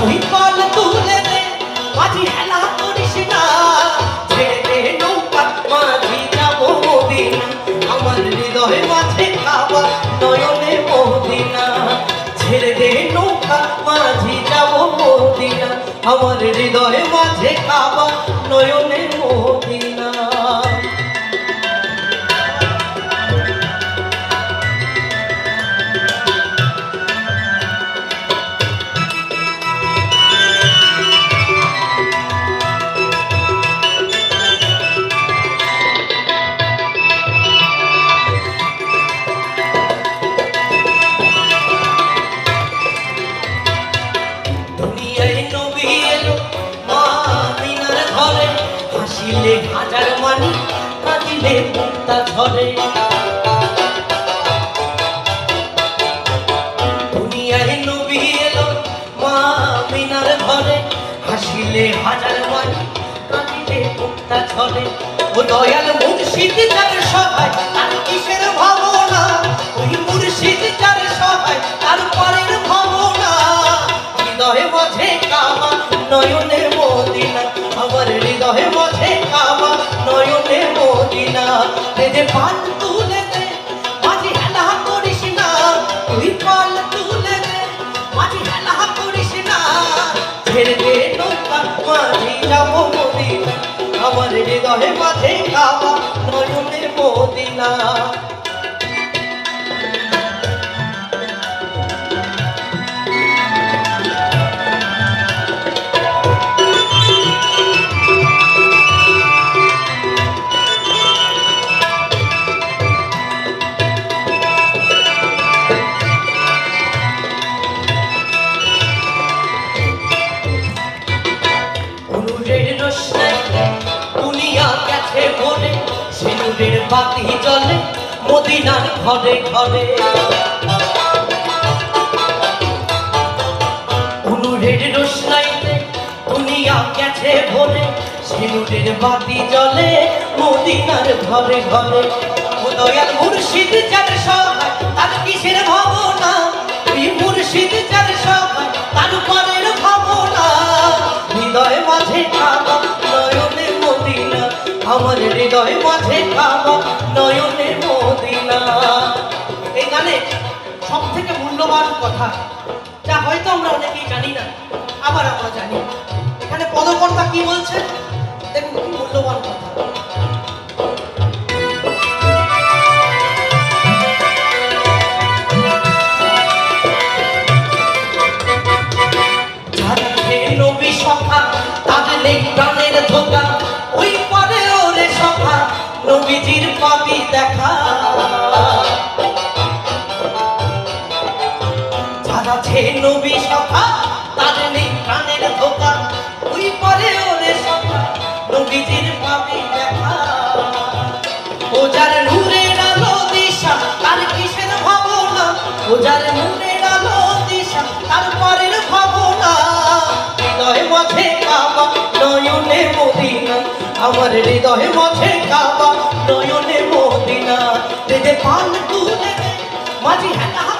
তুই কল তুলে দে, মাঝি হেলা করিস না। ছেড়ে দে নৌকা, মাঝি যাব মদিনা। আমার হৃদয়ে মাঝে খাওয়া নয়নে মদিনা। ছেড়ে কাঁদিলে মুক্তা ঝরে দুনিয়ায় নবী এলো মা মিনার ঘরে। হাসিলে হাজার মানি কাঁদিলে মুক্তা ঝরে। ও দয়াল মুর্শিদ যার সহায়, তার কিসের ভাবনা? ওই মুর্শিদ যার সহায়, তার পরের ভাবনা? হৃদয়ে মাঝে কামা নয়নে হৃদয়ে মাঝে খাওয়া নয়নের মদিনা। বাতি জ্বলে মদিনার ঘরে ঘরে। অনুরের রোশনাইতে দুনিয়া গেছে ভরে, সিঁদুরের বাতি জ্বলে মদিনার ঘরে ঘরে। ও দয়াল মুর্শিদ যার সহায় তার কিসের ভাবনা? মুর্শিদ যার সহায় মূল্যবান কথা। যা হয়তো আমরা অনেকেই জানি না, আবার আমরা জানি। এখানে পদকর্তা কি বলছে? দেখুন, কি মূল্যবান কথা। যারা খেয়ে নবী সখা তাদের নেই প্রাণের ধোকা। ওই পরে ওরে সখা নবীজির পাবি দেখা ও যার নূরের দিশা, তার কিসের ভাবনা? ও যার নূরের দিশা, তার পরের ভাবনা। হৃদয় মাঝে কাবা, নয়নে মদিনা। আমার হৃদয় মাঝে কাবা, নয়নে মদিনা। রেদে পান তুলে মাঝি হেলা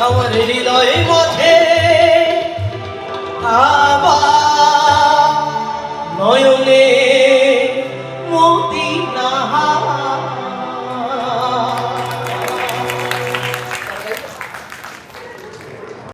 আমার হৃদয় মধ্যে কাবা নয়নে